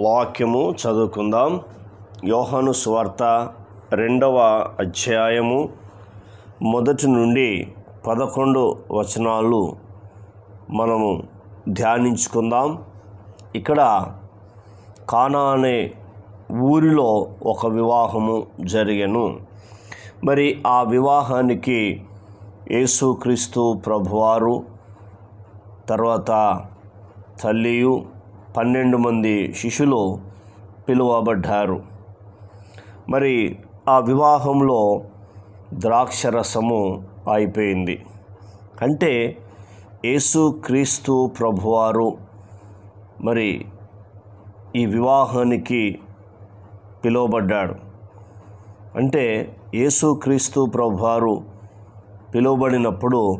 వాక్యము చదువుకుందాం. యోహాను సువార్త రెండవ అధ్యాయము మొదటి నుండి పదకొండు వచనాలు మనము ధ్యానించుకుందాం. ఇక్కడ కానా అనే ఊరిలో ఒక వివాహము జరిగను. మరి ఆ వివాహానికి యేసుక్రీస్తు ప్రభువారు తర్వాత తల్లియు పన్నెండు మంది శిష్యులు పిలువబడ్డారు. మరి ఆ వివాహంలో ద్రాక్షరసము అయిపోయింది. అంటే యేసుక్రీస్తు ప్రభువారు మరి ఈ వివాహానికి పిలువబడ్డాడు. అంటే యేసుక్రీస్తు ప్రభువారు పిలువబడినప్పుడు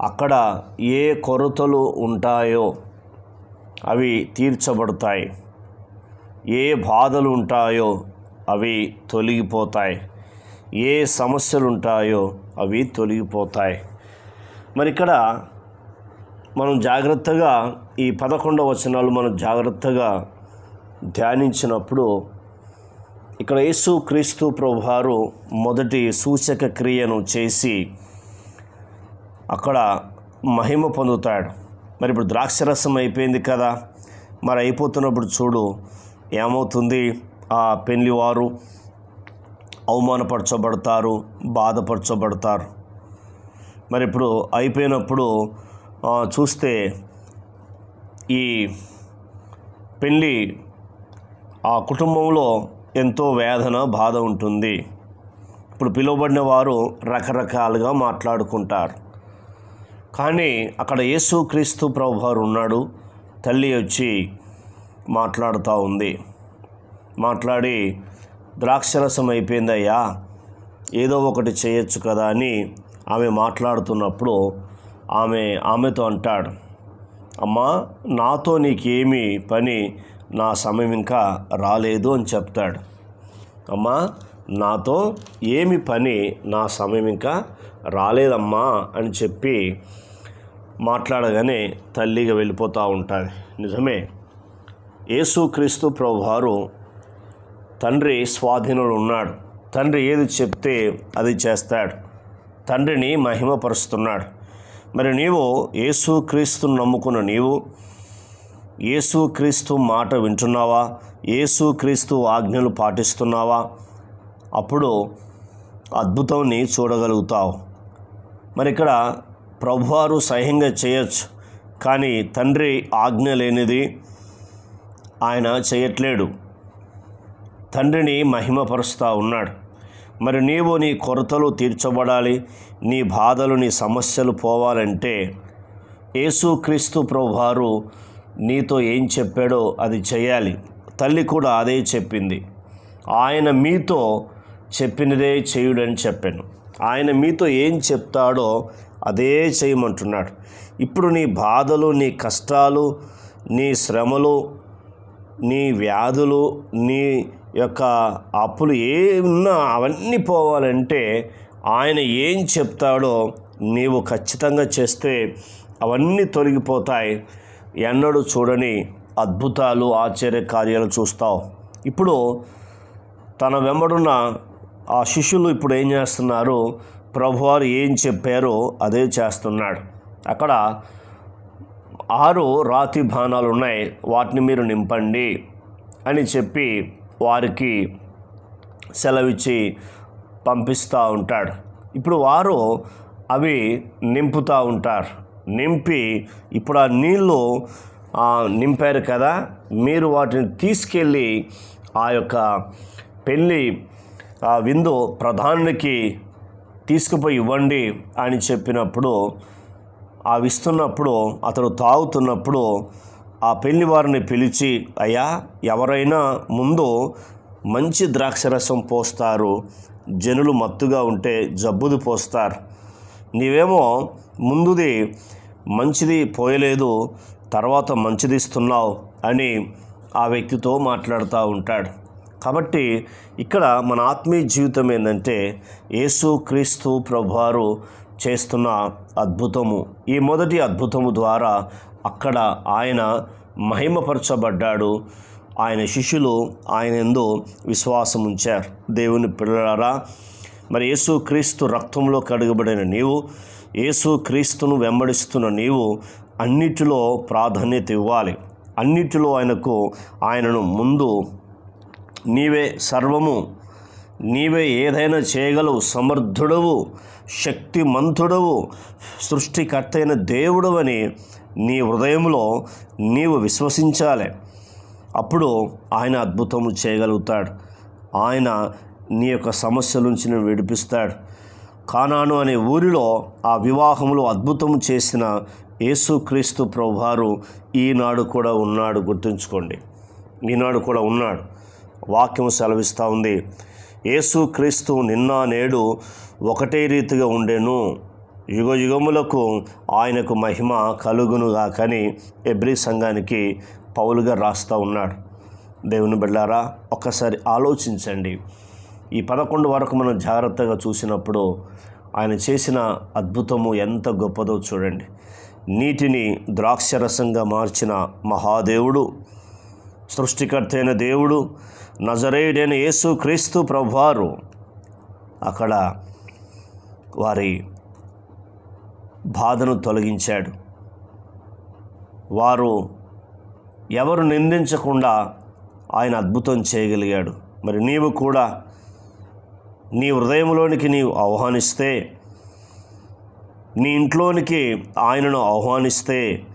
అక్కడ ఏ కొరతలు ఉంటాయో అవి తీర్చబడతాయి. ఏ బాధలు ఉంటాయో అవి తొలగిపోతాయి. ఏ సమస్యలు ఉంటాయో అవి తొలగిపోతాయి. మరి ఇక్కడ మనం జాగ్రత్తగా ఈ పదకొండవ వచనాలు మనం జాగ్రత్తగా ధ్యానించినప్పుడు ఇక్కడ యేసు క్రీస్తు ప్రభువారు మొదటి సూచక క్రియను చేసి అక్కడ మహిమ పొందుతాడు. మరి ఇప్పుడు ద్రాక్షరసం అయిపోయింది కదా. మరి అయిపోతున్నప్పుడు చూడు ఏమవుతుంది? ఆ పెళ్ళివారు అవమానపరచబడతారు బాధపరచబడతారు. మరి ఇప్పుడు అయిపోయినప్పుడు చూస్తే ఈ పెళ్ళి ఆ కుటుంబంలో ఎంతో వేదన బాధ ఉంటుంది. ఇప్పుడు పిలువబడిన వారు రకరకాలుగా మాట్లాడుకుంటారు. కానీ అక్కడ యేసుక్రీస్తు ప్రభువారు ఉన్నాడు. తల్లి వచ్చి మాట్లాడుతూ ఉంది. మాట్లాడి ద్రాక్షరసం అయిపోయిందయ్యా ఏదో ఒకటి చేయొచ్చు కదా అని ఆమె మాట్లాడుతున్నప్పుడు ఆమె ఆమెతో అంటాడు అమ్మా నాతో నీకేమి పని నా సమయం ఇంకా రాలేదు అని చెప్తాడు. అమ్మా నాతో ఏమి పని నా సమయం ఇంకా రాలేదమ్మా అని చెప్పి మాట్లాడగానే తల్లిగా వెళ్ళిపోతూ ఉంటుంది. నిజమే. యేసుక్రీస్తు ప్రభువారు తండ్రి స్వాధీనుడు ఉన్నాడు. తండ్రి ఏది చెప్తే అది చేస్తాడు. తండ్రిని మహిమపరుస్తున్నాడు. మరి నీవు యేసుక్రీస్తును నమ్ముకున్న నీవు యేసుక్రీస్తు మాట వింటున్నావా? యేసుక్రీస్తు ఆజ్ఞలు పాటిస్తున్నావా? అప్పుడు అద్భుతాన్ని చూడగలుగుతావు. మరి ఇక్కడ ప్రభువారు సహ్యంగా చేయొచ్చు కానీ తండ్రి ఆజ్ఞ లేనిది ఆయన చేయట్లేడు. తండ్రిని మహిమపరుస్తూ ఉన్నాడు. మరి నీవు నీ కొరతలు తీర్చబడాలి నీ బాధలు నీ సమస్యలు పోవాలంటే యేసుక్రీస్తు ప్రభువారు నీతో ఏం చెప్పాడో అది చేయాలి. తల్లి కూడా అదే చెప్పింది. ఆయన మీతో చెప్పినదే చేయుడని చెప్పాను. ఆయన మీతో ఏం చెప్తాడో అదే చేయమంటున్నాడు. ఇప్పుడు నీ బాధలు నీ కష్టాలు నీ శ్రమలు నీ వ్యాధులు నీ యొక్క అప్పులు ఏ ఉన్నా అవన్నీ పోవాలంటే ఆయన ఏం చెప్తాడో నీవు ఖచ్చితంగా చేస్తే అవన్నీ తొలగిపోతాయి. ఎన్నడూ చూడని అద్భుతాలు ఆశ్చర్య కార్యాలు చూస్తావు. ఇప్పుడు తన వెంబడున్న ఆ శిష్యులు ఇప్పుడు ఏం చేస్తున్నారు? ప్రభువారు ఏం చెప్పారో అదే చేస్తున్నాడు. అక్కడ ఆరు రాతి బాణాలు ఉన్నాయి. వాటిని మీరు నింపండి అని చెప్పి వారికి సెలవిచ్చి పంపిస్తూ ఉంటాడు. ఇప్పుడు వారు అవి నింపుతూ ఉంటారు. నింపి ఇప్పుడు ఆ నీళ్ళు నింపారు కదా? మీరు వాటిని తీసుకెళ్ళి ఆ యొక్క పెళ్ళి ఆ విందు ప్రధానికి తీసుకుపోయి ఇవ్వండి అని చెప్పినప్పుడు ఆ విస్తున్నప్పుడు అతడు తాగుతున్నప్పుడు ఆ పెళ్ళి వారిని పిలిచి అయ్యా ఎవరైనా ముందు మంచి ద్రాక్షరసం పోస్తారు జనులు మత్తుగా ఉంటే జబ్బుది పోస్తారు. నీవేమో ముందుది మంచిది పోయలేదు తర్వాత మంచిది ఇస్తున్నావు అని ఆ వ్యక్తితో మాట్లాడుతూ ఉంటాడు. కాబట్టి ఇక్కడ మన ఆత్మీయ జీవితం ఏంటంటే యేసు క్రీస్తు ప్రభువారు చేస్తున్న అద్భుతము. ఈ మొదటి అద్భుతము ద్వారా అక్కడ ఆయన మహిమపరచబడ్డాడు. ఆయన శిష్యులు ఆయన ఎందు విశ్వాసం ఉంచారు. దేవుని పిల్లలారా మరి యేసు క్రీస్తు రక్తంలో కడగబడిన నీవు యేసు క్రీస్తును వెంబడిస్తున్న నీవు అన్నిటిలో ప్రాధాన్యత ఇవ్వాలి. అన్నిటిలో ఆయనకు ఆయనను ముందు నీవే సర్వము నీవే ఏదైనా చేయగలవు సమర్థుడవు శక్తిమంతుడవు సృష్టికర్త అయిన దేవుడు అని నీ హృదయంలో నీవు విశ్వసించాలి. అప్పుడు ఆయన అద్భుతము చేయగలుగుతాడు. ఆయన నీ యొక్క సమస్యల నుంచి నేను విడిపిస్తాడు. కానాను అనే ఊరిలో ఆ వివాహంలో అద్భుతం చేసిన యేసుక్రీస్తు ప్రభువారు ఈనాడు కూడా ఉన్నాడు గుర్తుంచుకోండి. ఈనాడు కూడా ఉన్నాడు. వాక్యం సెలవిస్తూ ఉంది. యేసుక్రీస్తు నిన్న నేడు ఒకటే రీతిగా ఉండేను. యుగ యుగములకు ఆయనకు మహిమ కలుగునుగా కానీ ఎబ్రి సంఘానికి పౌలుగా రాస్తూ ఉన్నాడు. దేవుని బిడ్డారా ఒక్కసారి ఆలోచించండి. ఈ పదకొండు వరకు మనం జాగ్రత్తగా చూసినప్పుడు ఆయన చేసిన అద్భుతము ఎంత గొప్పదో చూడండి. నీటిని ద్రాక్షరసంగా మార్చిన మహాదేవుడు సృష్టికర్తైన దేవుడు నజరేయుడైన యేసు క్రీస్తు ప్రభువారు. అక్కడ వారి బాధను తొలగించాడు. వారు ఎవరు నిందించకుండా ఆయన అద్భుతం చేయగలిగాడు. మరి నీవు కూడా నీ హృదయంలోనికి నీవు ఆహ్వానిస్తే నీ ఇంట్లోనికి ఆయనను ఆహ్వానిస్తే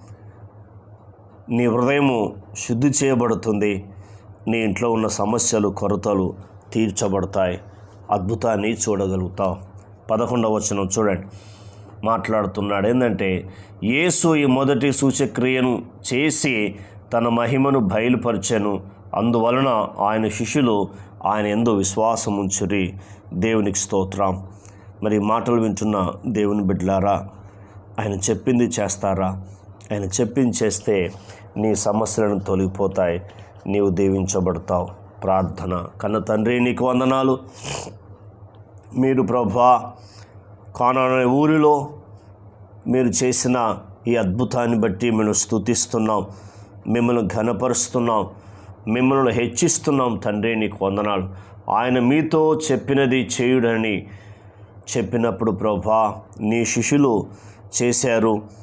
నీ హృదయము శుద్ధి చేయబడుతుంది. నీ ఇంట్లో ఉన్న సమస్యలు కొరతలు తీర్చబడతాయి. అద్భుతాన్ని చూడగలుగుతావు పదకొండవ వచనం చూడండి. మాట్లాడుతున్నాడు ఏంటంటే యేసు ఈ మొదటి సూచక్రియను చేసి తన మహిమను బయలుపరిచాను. అందువలన ఆయన శిష్యులు ఆయన ఎందు విశ్వాసం ఉంచురి. దేవునికి స్తోత్రం. మరి మాటలు వింటున్న దేవుని బిడ్డలారా ఆయన చెప్పింది చేస్తారా? ఆయన చెప్పించేస్తే నీ సమస్యలను తొలగిపోతాయి. నీవు దీవించబడతావు. ప్రార్థన కన్న తండ్రి నీకు వందనాలు. మీరు ప్రభా కానానే ఊరిలో మీరు చేసిన ఈ అద్భుతాన్ని బట్టి మేము స్తుతిస్తున్నాం. మిమ్మల్ని ఘనపరుస్తున్నాం. మిమ్మల్ని హెచ్చిస్తున్నాం. తండ్రి నీకు వందనాలు. ఆయన మీతో చెప్పినది చేయుడని చెప్పినప్పుడు ప్రభా నీ శిష్యులు చేశారు.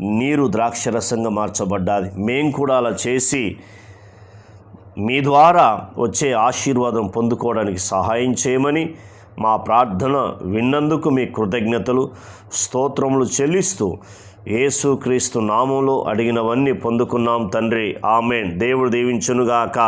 నీరు ద్రాక్షరసంగా మార్చబడ్డాది. మేం కూడా అలా చేసి మీ ద్వారా వచ్చే ఆశీర్వాదం పొందుకోవడానికి సహాయం చేయమని మా ప్రార్థన విన్నందుకు మీ కృతజ్ఞతలు స్తోత్రములు చెల్లిస్తూ యేసుక్రీస్తు నామంలో అడిగినవన్నీ పొందుకున్నాం తండ్రి. ఆమెన్. దేవుడు దీవించునుగాక.